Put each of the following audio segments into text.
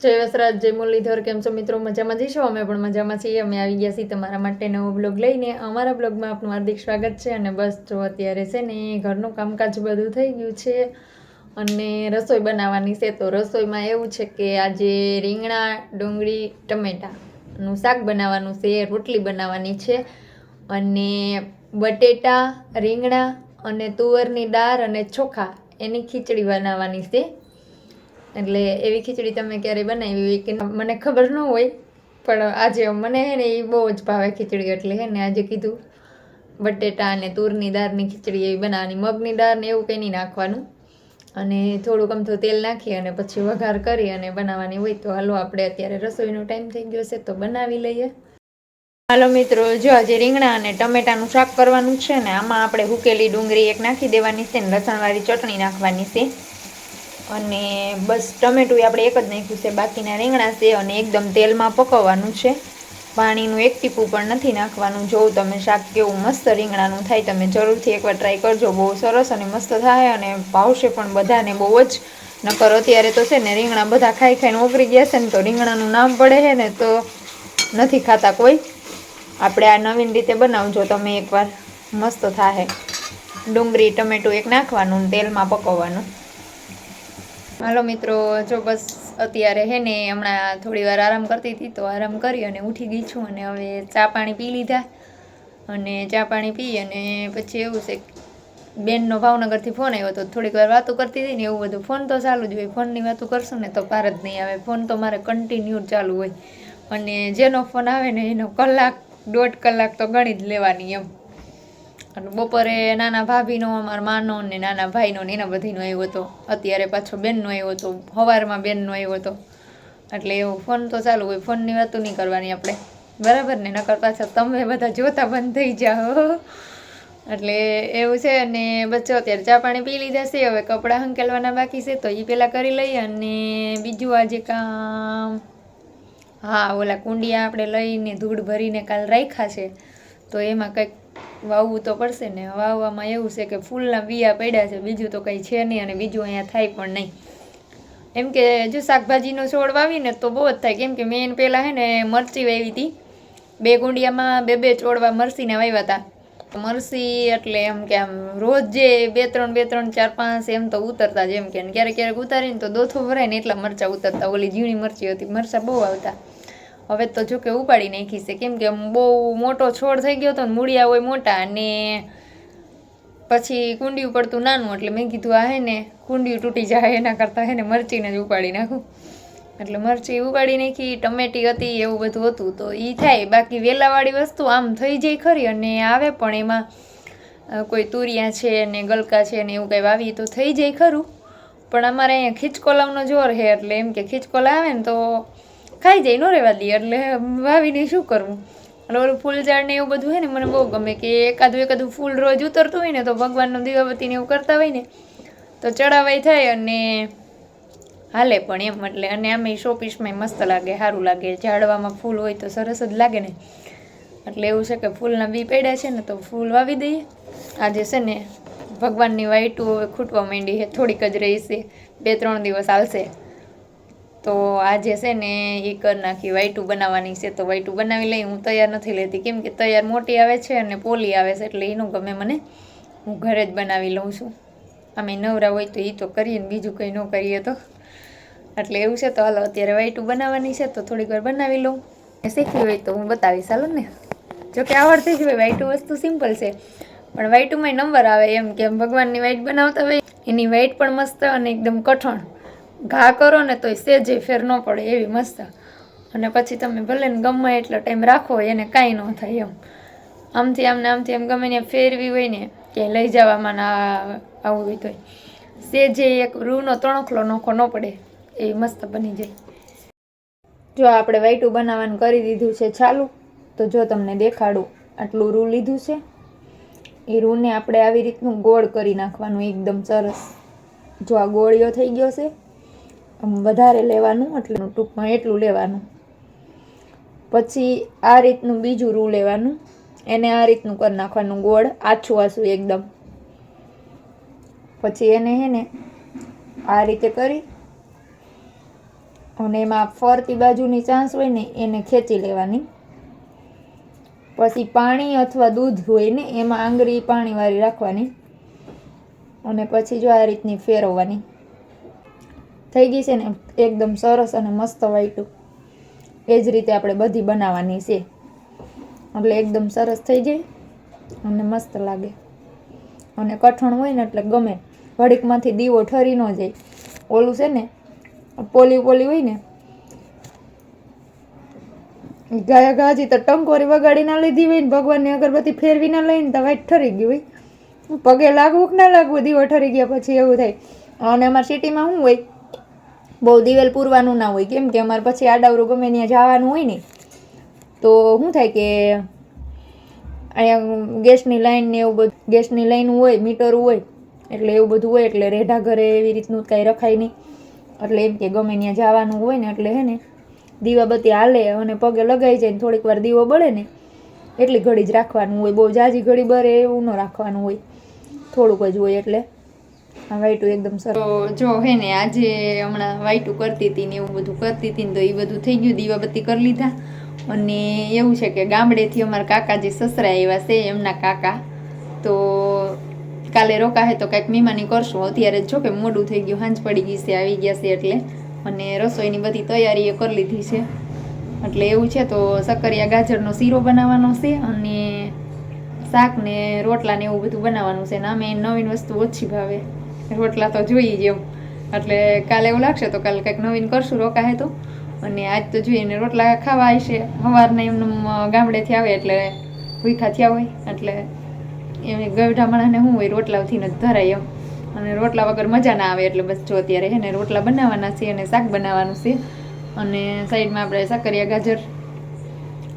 જય વસરાજ, જય મુરલીધર, કેમ છો મિત્રો? મજામાં જઈશું? અમે પણ મજામાં છીએ. અમે આવી ગયા છીએ તમારા માટે નવો બ્લોગ લઈને. અમારા બ્લોગમાં આપનું હાર્દિક સ્વાગત છે અને બસ જો અત્યારે છે ને ઘરનું કામકાજ બધું થઈ ગયું છે અને રસોઈ બનાવવાની છે. તો રસોઈમાં એવું છે કે આજે રીંગણા, ડુંગળી, ટમેટાનું શાક બનાવવાનું છે, રોટલી બનાવવાની છે અને બટેટા, રીંગણા અને તુવરની દાળ અને ચોખા એની ખીચડી બનાવવાની છે. એટલે એવી ખીચડી તમે ક્યારેય બનાવી હોય કે મને ખબર ન હોય, પણ આજે મને હે ને એ બહુ જ ભાવે ખીચડી, એટલે હે ને આજે કીધું બટેટા અને તુરની દાળની ખીચડી એવી બનાવવાની, મગની દાળ ને એવું કંઈ નહીં નાખવાનું. અને થોડુંક અમથું તેલ નાખી અને પછી વઘાર કરી અને બનાવવાની હોય તો હાલો આપણે અત્યારે રસોઈનો ટાઈમ થઈ ગયો છે, તો બનાવી લઈએ. હાલો મિત્રો, જો આજે રીંગણા અને ટમેટાનું શાક કરવાનું છે ને, આમાં આપણે હુકેલી ડુંગળી એક નાખી દેવાની છે ને, લસણવાળી ચટણી નાખવાની છે. અને બસ ટમેટું આપણે એક જ નાખ્યું છે, બાકીના રીંગણા છે અને એકદમ તેલમાં પકવવાનું છે. પાણીનું એક ટીપું પણ નથી નાખવાનું. જોઉં તમે શાક કેવું મસ્ત રીંગણાનું થાય, તમે જરૂરથી એકવાર ટ્રાય કરજો. બહુ સરસ અને મસ્ત થાય અને ભાવશે પણ બધાને બહુ જ. નકર અત્યારે તો છે ને રીંગણા બધા ખાઈ ખાઈને ઓગળી ગયા છે ને તો રીંગણાનું નામ પડે છે ને તો નથી ખાતા કોઈ. આપણે આ નવીન રીતે બનાવજો, તમે એકવાર. મસ્ત થાય. ડુંગળી, ટમેટું એક નાખવાનું તેલમાં પકવવાનું. હાલો મિત્રો, જો બસ અત્યારે હે ને હમણાં થોડી વાર આરામ કરતી હતી તો આરામ કરી અને ઉઠી ગઈ છું અને હવે ચા પાણી પી લીધા અને ચા પાણી પી અને પછી એવું છે બેનનો ભાવનગરથી ફોન આવ્યો તો થોડીક વાર વાતો કરતી હતી ને એવું બધું. ફોન તો ચાલુ જ હોય, ફોનની વાતો કરશું ને તો પાર જ નહીં આવે. ફોન તો મારે કન્ટિન્યુ ચાલુ હોય. અને જેનો ફોન આવે ને એનો કલાક, દોઢ કલાક તો ગણી જ લેવાની એમ. અને બપોરે નાના ભાભીનો, અમારા માનો ને નાના ભાઈનો ને એના બધીનો આવ્યો હતો. અત્યારે પાછો બેનનો આવ્યો હતો સવારમાં બેનનો આવ્યો હતો. એટલે એવો ફોન તો ચાલુ હોય, ફોનની વાતો નહીં કરવાની આપણે. બરાબર ને? નકર પાછા તમે બધા જોતા બંધ થઈ જાઓ. એટલે એવું છે અને બચ્ચો અત્યારે ચા પાણી પી લીધા છે, હવે કપડાં હંકેલવાના બાકી છે, તો એ પહેલાં કરી લઈએ અને બીજું આજે કામ હા, ઓલા કુંડિયા આપણે લઈને ધૂળ ભરીને કાલ રાખ્યા છે. તો એમાં કંઈક વાવવું તો પડશે ને. વાવવામાં એવું છે કે ફૂલના બીયા પડ્યા છે, બીજું તો કંઈ છે નહીં અને બીજું અહીંયા થાય પણ નહીં. એમ કે જો શાકભાજીનો છોડ વાવીને તો બહુ જ થાય. કેમ કે મેં પહેલાં હે ને મરચી વાવી હતી બે કુંડિયામાં બે બે છોડવા મરસીના વાવ્યા હતા મરસી એટલે એમ કે આમ રોજ જે બે ત્રણ બે ત્રણ, ચાર, પાંચ એમ તો ઉતરતા જેમ કે. ક્યારેક ક્યારેક ઉતારીને તો દોથો ભરાય ને એટલા મરચાં ઉતરતા. ઓલી ઝીણી મરચી હતી. મરચાં બહુ આવતા. હવે તો જો કે ઉપાડી નાખી છે. કેમ કે બહુ મોટો છોડ થઈ ગયો હતો ને મૂળિયા હોય મોટા અને પછી કુંડિયું પડતું નાનું એટલે મેં કીધું આ હે ને કુંડિયું તૂટી જાય, એના કરતાં હે ને મરચીને જ ઉપાડી નાખું. એટલે મરચી ઉપાડી નાખી, ટમેટી હતી, એવું બધું હતું. તો એ થાય. બાકી વેલાવાળી વસ્તુ આમ થઈ જાય ખરી અને આવે પણ એમાં કોઈ તુરિયા છે ને ગલકા છે ને એવું કંઈ વાવી તો થઈ જાય ખરું. પણ અમારે અહીંયા ખીચકોલાવનો જોર છે એટલે એમ કે ખીચકોલા આવે ને તો ખાઈ જાય, નો રહેવા દઈએ. એટલે વાવીને શું કરવું? અને ઓલું ફૂલ ઝાડ ને એવું બધું હોય ને, મને બહુ ગમે કે એકાદું એકાદું ફૂલ રોજ ઉતરતું હોય ને, તો ભગવાનનો દીવાબત્તીને એવું કરતા હોય ને, તો ચડાવાય થાય અને હાલે પણ એમ. એટલે અને આમે શોપીસમાં મસ્ત લાગે સારું લાગે. ઝાડવામાં ફૂલ હોય તો સરસ જ લાગે ને. એટલે એવું છે કે ફૂલના બી પડ્યા છે ને, તો ફૂલ વાવી દઈએ. આજે છે ને, ભગવાનની વાઈટું હવે ખૂટવા માંડી છે, થોડીક જ રહી બે ત્રણ દિવસ આવશે તો આજે છે ને એ કરી નાખી વાઈટું બનાવવાની છે. તો વાઈટું બનાવી લઈ, હું તૈયાર નથી લેતી. કેમ કે તૈયાર મોટી આવે છે અને પોલી આવે છે, એટલે એનું ગમે મને હું ઘરે જ બનાવી લઉં છું. અમે નવરા હોય તો એ તો કરીએ ને બીજું કંઈ ન કરીએ તો. એટલે એવું છે, તો હાલો અત્યારે વાઈટું બનાવવાની છે, તો થોડીક વાર બનાવી લઉં. શીખવી હોય તો હું બતાવીશ, હાલો ને. જોકે આવડતી જ હોય વાઈટું વસ્તુ સિમ્પલ છે. પણ વાઈટુમાં નંબર આવે, એમ કેમ ભગવાનની વાઈટ બનાવતા હોય. એની વાઈટ પણ મસ્ત અને એકદમ કઠણ. ઘા કરો ને તોય સેજે ફેર ન પડે એવી મસ્ત. અને પછી તમે ભલે ને ગમે એટલો ટાઈમ રાખો એને કાંઈ ન થાય એમ. આમથી આમને આમથી એમ ગમે ને ફેરવી હોય ને કે લઈ જવામાં ના આવું હોય તોય. સેજે એક રૂનો તણખલો નોખો ન પડે, એવી મસ્ત બની જાય. જો આપણે વાઈટું બનાવવાનું કરી દીધું છે ચાલુ, તો જો તમને દેખાડું, આટલું રૂ લીધું છે. એ રૂને આપણે આવી રીતનું ગોળ કરી નાખવાનું, એકદમ સરસ. જો આ ગોળીઓ થઈ ગયો છે વધારે લેવાનું એટલે ટૂંકમાં એટલું લેવાનું. પછી આ રીતનું બીજું રૂ લેવાનું. એને આ રીતનું કરી નાખવાનું ગોળ, આછું આછું એકદમ. પછી એને હે ને આ રીતે કરી અને એમાં ફરતી બાજુની ચાંસ હોય ને એને ખેંચી લેવાની. પછી પાણી અથવા દૂધ હોય ને એમાં આંગળી પાણીવાળી રાખવાની. અને પછી જો આ રીતની ફેરવવાની. થઈ ગઈ છે ને એકદમ સરસ અને મસ્ત વાઈટું. એ જ રીતે આપણે બધી બનાવવાની છે. એટલે એકદમ સરસ થઈ જાય અને મસ્ત લાગે. અને કઠણ હોય ને એટલે ગમે. વડીકમાંથી દીવો ઠરી ન જાય. ઓલું છે ને, પોલી પોલી હોય ને ગાયા ગાજી તો ટંકોરી વગાડી ના લીધી હોય ને, ભગવાનની અગરબત્તી ફેરવી ના લઈને તો વાઈટ ઠરી ગયું હોય. પગે લાગવું કે ના લાગવું, દીવો ઠરી ગયા પછી એવું થાય. અને અમારી સિટીમાં શું હોય બહુ દિવેલ પૂરવાનું ના હોય. કેમ કે અમારે પછી આડાવરું ગમે ત્યાં જવાનું હોય ને, તો શું થાય કે અહીંયા ગેસની લાઈન ને એવું બધું, ગેસની લાઈન હોય, મીટર હોય, એટલે એવું બધું હોય, એટલે રેઢા ઘરે એવી રીતનું કાંઈ રખાય નહીં. એટલે એમ કે ગમે ત્યાં જવાનું હોય ને, એટલે હે ને, દીવાબત્તી હાલે અને પગે લગાઈ જાય ને થોડીક વાર દીવો બળે ને, એટલી ઘડી જ રાખવાનું હોય. બહુ જાજી ઘડી બરે એવું ન રાખવાનું હોય. થોડુંક જ હોય એટલે. વાઈટું એકદમ સરસ. જો હે ને, આજે હમણાં વાઈટું કરતી હતી ને એવું બધું કરતી હતી ને તો એ બધું થઈ ગયું, દીવાબત્તી કરી લીધા. અને એવું છે કે ગામડેથી અમારા કાકા જે સસરા આવ્યા છે, એમના કાકા, તો કાલે રોકાહે તો કાંઈક મહેમાની કરશું. અત્યારે જો કે મોડું થઈ ગયું, હાંજ પડી ગઈ છે, આવી ગયા છે એટલે. અને રસોઈની બધી તૈયારી કરી લીધી છે. એટલે એવું છે તો સક્કરિયા ગાજરનો શીરો બનાવવાનો છે અને શાક ને રોટલા ને એવું બધું બનાવવાનું છે ને અમે નવીન વસ્તુ ઓછી ભાવે. રોટલા તો જોઈએ જ એમ. એટલે કાલે એવું લાગશે તો કાલે કંઈક નવીન કરશું રોકાહે તો. અને આજ તો જોઈએ ને રોટલા ખાવા આવશે. સવારના એમને ગામડેથી આવે એટલે ભૂખા થયા હોય. એટલે એમ ગઢા માણસને શું હોય રોટલાથી જ ધરાય એમ. અને રોટલા વગર મજા ના આવે એટલે બસ જો અત્યારે હે ને રોટલા બનાવવાના છે અને શાક બનાવવાનું છે. અને સાઈડમાં આપણે સાકરિયા ગાજર,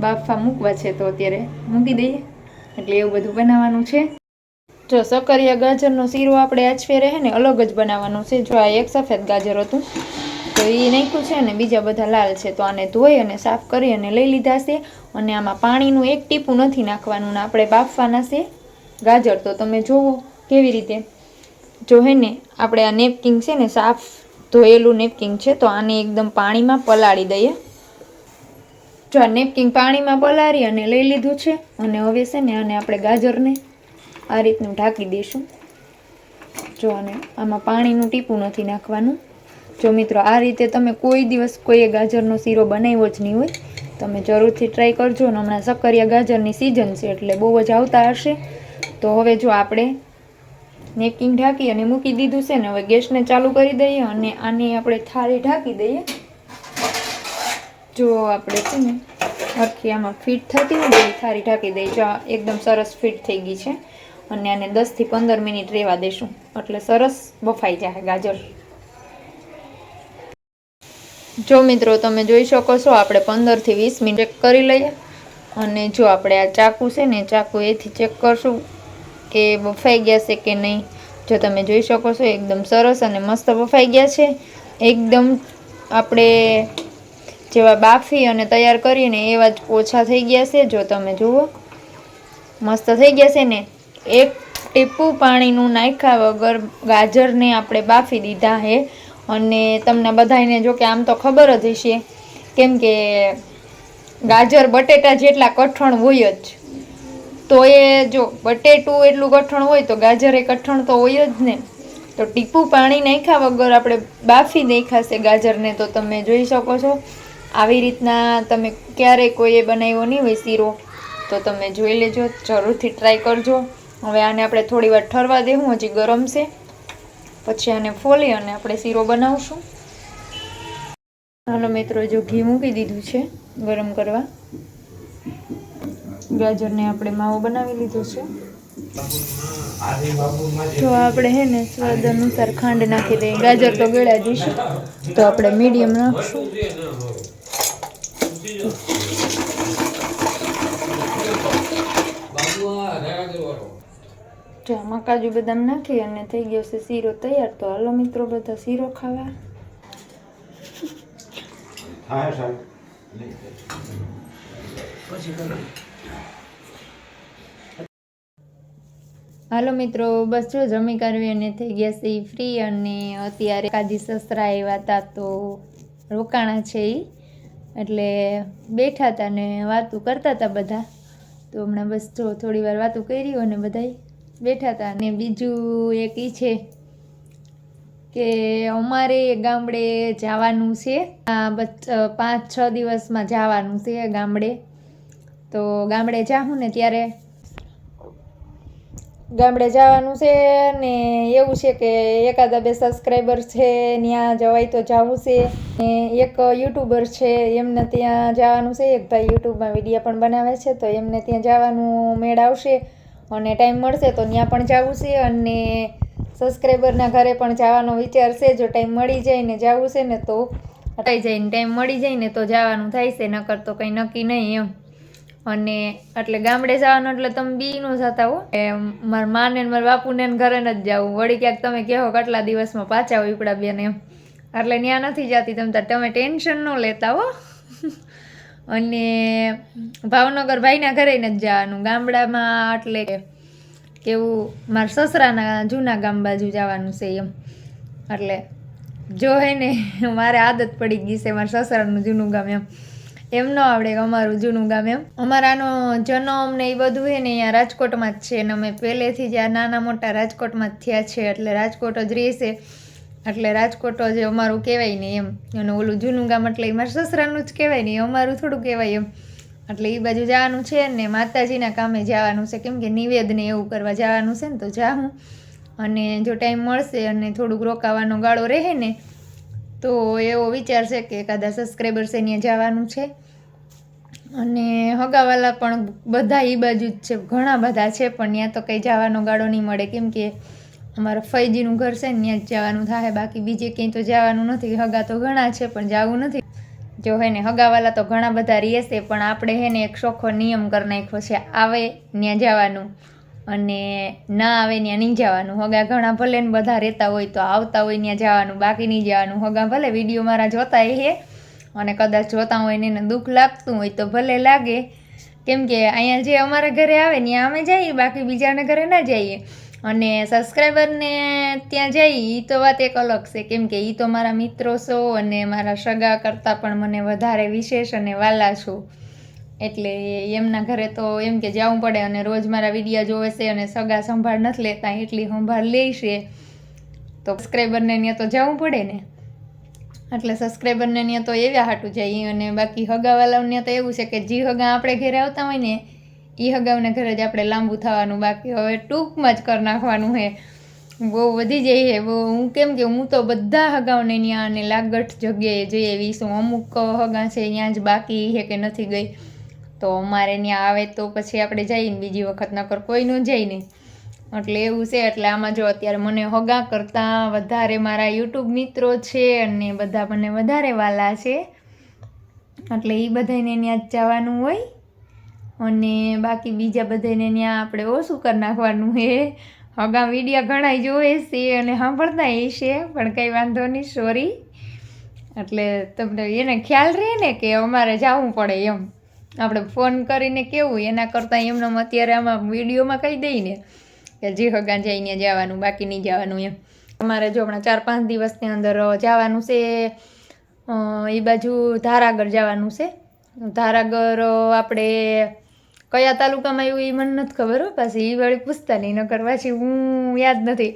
બાફા મૂકવા છે તો અત્યારે મૂકી દઈએ. એટલે એવું બધું બનાવવાનું છે. જો સકરિયા ગાજરનો શીરો આપણે આછવે રહે ને, અલગ જ બનાવવાનું છે. જો આ એક સફેદ ગાજર હતું, તો એ નાખ્યું છે ને, બીજા બધા લાલ છે. તો આને ધોઈ અને સાફ કરી અને લઈ લીધા છે. અને આમાં પાણીનું એક ટીપું નથી નાખવાનું ને આપણે બાફવાના છે. ગાજર તો તમે જુઓ કેવી રીતે. જો હે ને, આપણે આ નેપકિંગ છે ને, સાફ ધોયેલું નેપકિંગ છે, તો આને એકદમ પાણીમાં પલાળી દઈએ. જો આ નેપકિંગ પાણીમાં પલાળી અને લઈ લીધું છે, અને હવે છે ને, આને આપણે ગાજરને આ રીતનું ઢાંકી દઈશું. જો અને આમાં પાણીનું ટીપું નથી નાખવાનું. જો મિત્રો, આ રીતે તમે કોઈ દિવસ કોઈએ ગાજરનો શીરો બનાવ્યો જ નહીં હોય, તમે જરૂરથી ટ્રાય કરજો. અને હમણાં સક્કરિયા ગાજરની સિઝન છે એટલે બહુ જ આવતા હશે. તો હવે જો આપણે નેકિંગ ઢાંકી અને મૂકી દીધું છે ને, હવે ગેસને ચાલુ કરી દઈએ અને આની આપણે થાળી ઢાંકી દઈએ. જો આપણે છે ને, આખી આમાં ફિટ થતી હોય ને થાળી ઢાંકી દઈએ. જો એકદમ સરસ ફિટ થઈ ગઈ છે. અને આને દસથી પંદર મિનિટ રહેવા દેશું. એટલે સરસ બફાઈ જાય ગાજર. જો મિત્રો તમે જોઈ શકો છો, આપણે પંદરથી વીસ મિનિટ ચેક કરી લઈએ. અને જો આપણે આ ચાકુ છે ને, ચાકુ એથી ચેક કરશું કે બફાઈ ગયા છે કે નહીં. જો તમે જોઈ શકો છો, એકદમ સરસ અને મસ્ત બફાઈ ગયા છે. એકદમ આપણે જેવા બાફી અને તૈયાર કરીને એવા જ ઓછા થઈ ગયા છે. જો તમે જુઓ, મસ્ત થઈ ગયા છે ને. એક ટીપું પાણીનું નાખ્યા વગર ગાજરને આપણે બાફી દીધા છે અને તમને બધાને જો કે આમ તો ખબર જ હશે, કેમ કે ગાજર બટેટા જેટલા કઠણ હોય જ. તો એ જો બટેટું એટલું કઠણ હોય તો ગાજર એ કઠણ તો હોય જ ને. તો ટીપું પાણી નાખ્યા વગર આપણે બાફી દેખાશે ગાજરને તો તમે જોઈ શકો છો. આવી રીતના તમે ક્યારેય કોઈએ બનાવ્યો નહીં હોય શીરો. તો તમે જોઈ લેજો, જરૂરથી ટ્રાય કરજો. હવે આને આપણે થોડી વાર ઠરવા દેવું હજી ગરમ છે. પછી આને ફોલી અને આપણે શીરો બનાવશું. હાલો મિત્રો, જો ઘી મૂકી દીધું છે ગરમ કરવા. ગાજરને આપણે માવો બનાવી લીધો છે. જો આપણે હે ને સ્વાદ અનુસાર ખાંડ નાખી દઈએ. ગાજર તો ગળ્યા જઈશું તો આપણે મીડિયમ નાખશું જો આમાં કાજુ બદામ નાખી અને થઈ ગયો છે શીરો તૈયાર તો હાલો મિત્રો બધા શીરો ખાવા. હાલો મિત્રો બસ જો જમી કરવી અને થઈ ગયા છે ફ્રી અને અત્યારે કાજી સસરા આવ્યા હતા તો રોકાણા છે એ એટલે બેઠા હતા ને વાતું કરતા હતા બધા. તો હમણાં બસ જો થોડી વાર વાતું કરી અને બધા બેઠા હતા ને બીજું એક ઈ છે કે અમારે ગામડે જવાનું છે. આ પાંચ, છ દિવસમાં જવાનું છે ગામડે. તો ગામડે જાઉં ને ત્યારે ગામડે જવાનું છે ને એવું છે કે એકાદા બે સબસ્ક્રાઈબર છે ત્યાં જવાય તો જવું છે. ને એક યુટ્યુબર છે, એમને ત્યાં જવાનું છે. એક ભાઈ યુટ્યુબમાં વીડિયો પણ બનાવે છે, તો એમને ત્યાં જવાનું મેળ આવશે. અને ટાઈમ મળશે તો ત્યાં પણ જવું છે અને સબસ્ક્રાઈબરના ઘરે પણ જવાનો વિચાર છે. જો ટાઈમ મળી જાય ને જવું છે ને તો થઈ જાય ને ટાઈમ મળી જાય ને તો જવાનું થાય છે, નકર તો કંઈ નક્કી નહીં એમ. અને એટલે ગામડે જવાનું એટલે તમે બી ન જતા હો. એ મારા માને મારા બાપુને ઘરે ન જ જવું. વળી ક્યાંક તમે કહો કેટલા દિવસમાં પાછા ઉપડા બેન એમ. એટલે ત્યાં નથી જતી, તમે તમે ટેન્શન ન લેતા હો. અને ભાવનગર ભાઈના ઘરે નથી જવાનું. ગામડામાં એટલે કેવું મારા સસરાના જૂના ગામ બાજુ જવાનું છે એમ. એટલે જો હે ને, મારે આદત પડી ગઈ છે મારા સસરાનું જૂનું ગામ એમ. એમ ન આવડે અમારું જૂનું ગામ એમ. અમારાનો જન્મ ને એ બધું છે ને અહીંયા રાજકોટમાં જ છે અને અમે પહેલેથી જ આ નાના મોટા રાજકોટમાં જ થયા છે. એટલે રાજકોટ જ રહેશે એટલે રાજકોટ જ અમારું કહેવાય ને એમ, અને ઓલું જૂનું ગામ એટલે એ મારા સસરાનું જ કહેવાય ને અમારું થોડું કહેવાય એમ. એટલે એ બાજુ જવાનું છે ને માતાજીના કામે જવાનું છે. કેમ કે નિવેદને એવું કરવા જવાનું છે ને તો જાઉં અને જો ટાઈમ મળશે અને થોડુંક રોકાવાનો ગાળો રહે ને, તો એવો વિચાર છે કે એકાદા સબસ્ક્રાઈબર્સ એને જવાનું છે. અને હગાવાલા પણ બધા એ બાજુ જ છે. ઘણા બધા છે, પણ ત્યાં તો કંઈ જવાનો ગાળો નહીં મળે. કેમ કે અમારા ફૈજીનું ઘર છે ને, ત્યાં જ જવાનું થાય બાકી બીજે ક્યાંય તો જવાનું નથી. હગા તો ઘણા છે, પણ જવું નથી. જો હે ને, હગાવાલા તો ઘણા બધા રહેશે, પણ આપણે હે ને એક ચોખ્ખો નિયમ કરી નાખ્યો છે. આવે ત્યાં જવાનું અને ના આવે ત્યાં નહીં જવાનું. હગા ઘણા ભલે ને બધા રહેતા હોય તો આવતા હોય ત્યાં જવાનું, બાકી નહીં જવાનું. હગા ભલે વીડિયો મારા જોતા હે અને કદાચ જોતા હોય ને એને દુઃખ લાગતું હોય તો ભલે લાગે. કેમ કે અહીંયા જે અમારા ઘરે આવે ત્યાં અમે જઈએ, બાકી બીજાના ઘરે ના જઈએ. અને સબસ્ક્રાઈબરને ત્યાં જઈ એ તો વાત એક અલગ છે. કેમ કે એ તો મારા મિત્રો છો અને મારા સગા કરતાં પણ મને વધારે વિશેષ અને વાલા છો. એટલે એમના ઘરે તો એમ કે જવું પડે અને રોજ મારા વિડીયા જોવે છે અને સગા સંભાળ નથી લેતા, એટલી સંભાળ લે છે. તો સબસ્ક્રાઈબરને ત્યાં તો જવું પડે ને. એટલે સબસ્ક્રાઈબરને ત્યાં તો એવા હાટું જાય અને બાકી હગાવાલાઓને તો એવું છે કે જે હગા આપણે ઘરે આવતા હોય ને એ હગાવને ઘરે જ આપણે લાંબુ થવાનું બાકી હવે ટૂંકમાં જ કરી નાખવાનું છે બહુ વધી જાય છે બહુ. હું કેમ કે હું તો બધા હગાઓને ત્યાં અને લાગઠ જગ્યાએ જઈ આવી છું. અમુક હગા છે ત્યાં જ બાકી છે કે નથી ગઈ. તો અમારે ત્યાં આવે તો પછી આપણે જઈને બીજી વખત નકર કોઈ ન નહીં. એટલે એવું છે, એટલે આમાં જો અત્યારે મને હગા કરતાં વધારે મારા યુટ્યુબ મિત્રો છે અને બધા મને વધારે વાલા છે. એટલે એ બધાને ત્યાં જ જવાનું હોય. અને બાકી બીજા બધાને ત્યાં આપણે ઓછું કરી નાખવાનું હે હગા વિડીયા ઘણા જોવે છે અને સાંભળતા છે, પણ કંઈ વાંધો નહીં સોરી એટલે તમને એને ખ્યાલ રહે ને કે અમારે જવું પડે એમ. આપણે ફોન કરીને કેવું, એના કરતાં એમને અત્યારે આમાં વિડીયોમાં કહી દઈને કે જે હગા જઈને જવાનું, બાકી નહીં જવાનું એમ. અમારે જો હમણાં ચાર પાંચ દિવસની અંદર જવાનું છે એ બાજુ ધારાગર જવાનું છે. ધારાગર આપણે કયા તાલુકામાં એવું એ મને નથી ખબર હો, પાછી એ વળી પૂછતા નહીં, નકર પાછી હું યાદ નથી.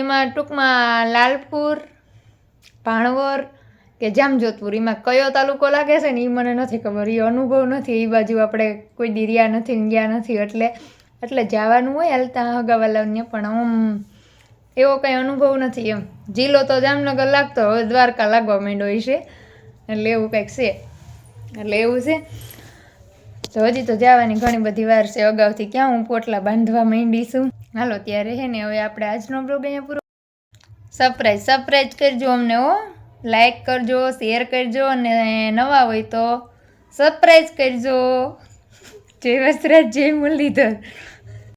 એમાં ટૂંકમાં લાલપુર, ભાણવર કે જામજોધપુર, એમાં કયો તાલુકો લાગે છે ને એ મને નથી ખબર. એ અનુભવ નથી એ બાજુ આપણે કોઈ દિરિયા નથી ગયા નથી, એટલે એટલે જવાનું હોય હાલતા હગાવાલાને પણ આમ એવો કંઈ અનુભવ નથી એમ. જિલ્લો તો જામનગર લાગતો, હવે દ્વારકા લાગવા માંડ્યો છે એટલે એવું કંઈક છે. એટલે એવું છે. તો હજી તો જવાની ઘણી બધી વાર છે અગાઉથી ક્યાં હું પોટલા બાંધવા માંડી છું. હાલો, ત્યારે હે ને હવે આપણે આજનો બ્લોગ અહીંયા પૂરો સરપ્રાઈઝ સરપ્રાઈઝ કરજો અમને હો. લાઈક કરજો શેર કરજો અને નવા હોય તો સરપ્રાઈઝ કરજો. જય વસરાજ, જય મુરલીધર.